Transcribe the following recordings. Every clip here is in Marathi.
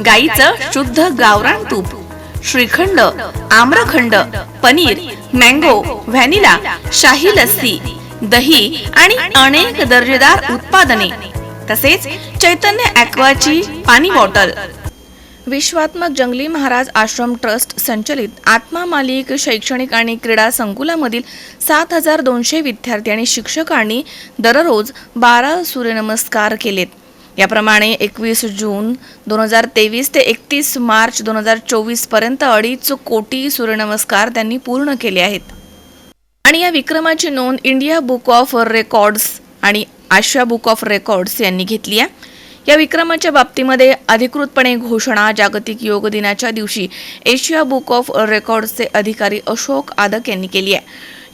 गाईचं शुद्ध गावरान तूप श्रीखंड आम्रखंड पनीर मँगो व्हॅनिला शाही लस्सी दही आणि अनेक दर्जेदार उत्पादने तसेच चैतन्य ॲक्वाची पाणी बॉटल. विश्वात्मक जंगली महाराज आश्रम ट्रस्ट संचलित आत्मा मालिक शैक्षणिक आणि क्रीडा संकुलामधील सात हजार दोनशे विद्यार्थी आणि शिक्षकांनी दररोज बारा सूर्यनमस्कार केलेत. याप्रमाणे एकवीस जून दोन हजार तेवीस ते एकतीस मार्च दोन हजार चोवीसपर्यंत अडीच कोटी सूर्यनमस्कार त्यांनी पूर्ण केले आहेत. आणि या विक्रमाची नोंद इंडिया बुक ऑफ रेकॉर्ड्स आणि आशिया बुक ऑफ रेकॉर्ड्स यांनी घेतली आहे. या विक्रमाच्या बाबतीमध्ये अधिकृतपणे घोषणा जागतिक योग दिनाच्या दिवशी एशिया बुक ऑफ रेकॉर्ड्सचे अधिकारी अशोक आदक यांनी केली आहे.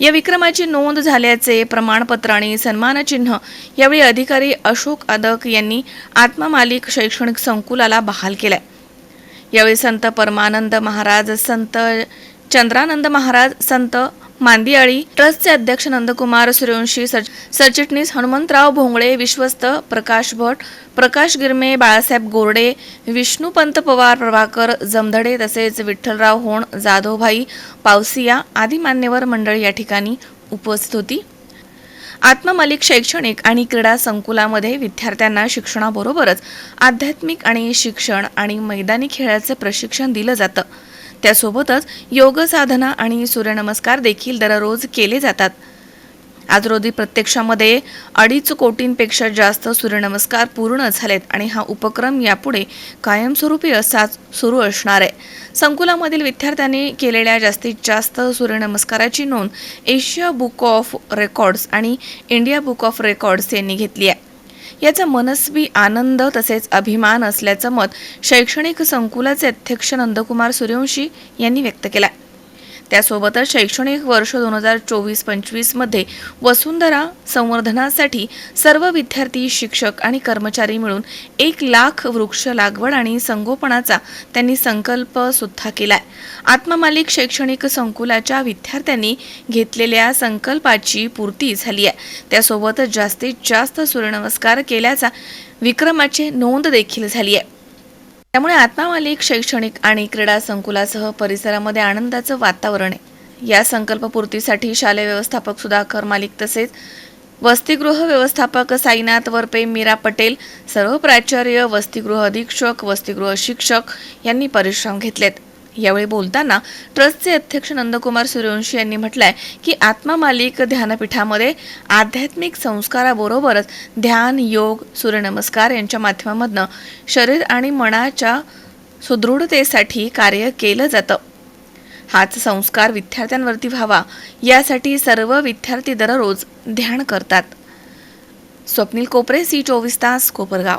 या विक्रमाची नोंद झाल्याचे प्रमाणपत्र आणि सन्मानचिन्ह यावेळी अधिकारी अशोक अदक यांनी आत्मा मालिक शैक्षणिक संकुलाला बहाल केलाय. यावेळी संत परमानंद महाराज संत चंद्रानंद महाराज संत मांदियाळी ट्रस्टचे अध्यक्ष नंदकुमार सूर्यवंशी सर सरचिटणीस हनुमंतराव भोंगळे विश्वस्त प्रकाश भट प्रकाश गिरमे बाळासाहेब गोरडे विष्णुपंत पवार प्रभाकर जमधडे तसेच विठ्ठलराव होण जाधवभाई पावसिया आदी मान्यवर मंडळी या ठिकाणी उपस्थित होती. आत्ममालिक शैक्षणिक आणि क्रीडा संकुलामध्ये विद्यार्थ्यांना शिक्षणाबरोबरच आध्यात्मिक आणि शिक्षण आणि मैदानी खेळाचे प्रशिक्षण दिलं जातं. त्यासोबतच योग साधना आणि सूर्यनमस्कार देखील दररोज केले जातात. आज रोजी प्रत्यक्षामध्ये अडीच कोटींपेक्षा जास्त सूर्यनमस्कार पूर्ण झालेत आणि हा उपक्रम यापुढे कायमस्वरूपी असाच सुरू असणार आहे. संकुलामधील विद्यार्थ्यांनी केलेल्या जास्तीत जास्त सूर्यनमस्काराची नोंद एशिया बुक ऑफ रेकॉर्ड्स आणि इंडिया बुक ऑफ रेकॉर्ड्स यांनी घेतली आहे. याचा मनस्वी आनंद तसेच अभिमान असल्याचं मत शैक्षणिक संकुलाचे अध्यक्ष नंदकुमार सूर्यवंशी यांनी व्यक्त केलं त्यासोबतच शैक्षणिक वर्ष दोन हजार चोवीस पंचवीसमध्ये वसुंधरा संवर्धनासाठी सर्व विद्यार्थी शिक्षक आणि कर्मचारी मिळून एक लाख वृक्ष लागवड आणि संगोपनाचा त्यांनी संकल्प सुद्धा केलाय. आत्ममालिक शैक्षणिक संकुलाच्या विद्यार्थ्यांनी घेतलेल्या संकल्पाची पूर्ती झाली आहे. त्यासोबतच जास्तीत जास्त सूर्यनमस्कार केल्याचा विक्रमाची नोंद देखील झाली आहे. त्यामुळे आत्मामालिक शैक्षणिक आणि क्रीडा संकुलासह परिसरामध्ये आनंदाचं वातावरण आहे. या संकल्पपूर्तीसाठी शालेय व्यवस्थापक सुधाकर मालिक तसेच वसतिगृह व्यवस्थापक साईनाथ वरपे मीरा पटेल सर्व प्राचार्य वसतिगृह अधीक्षक वसतिगृह शिक्षक यांनी परिश्रम घेतलेत. यावेळी बोलताना ट्रस्टचे अध्यक्ष नंदकुमार सूर्यवंशी यांनी म्हटलंय की आत्मा मालिक ध्यानपीठामध्ये आध्यात्मिक संस्काराबरोबरच ध्यान योग सूर्यनमस्कार यांच्या माध्यमामधनं शरीर आणि मनाच्या सुदृढतेसाठी कार्य केलं जातं. हाच संस्कार विद्यार्थ्यांवरती व्हावा यासाठी सर्व विद्यार्थी दररोज ध्यान करतात. स्वप्नील कोपरे सी चोवीस तास कोपरगाव.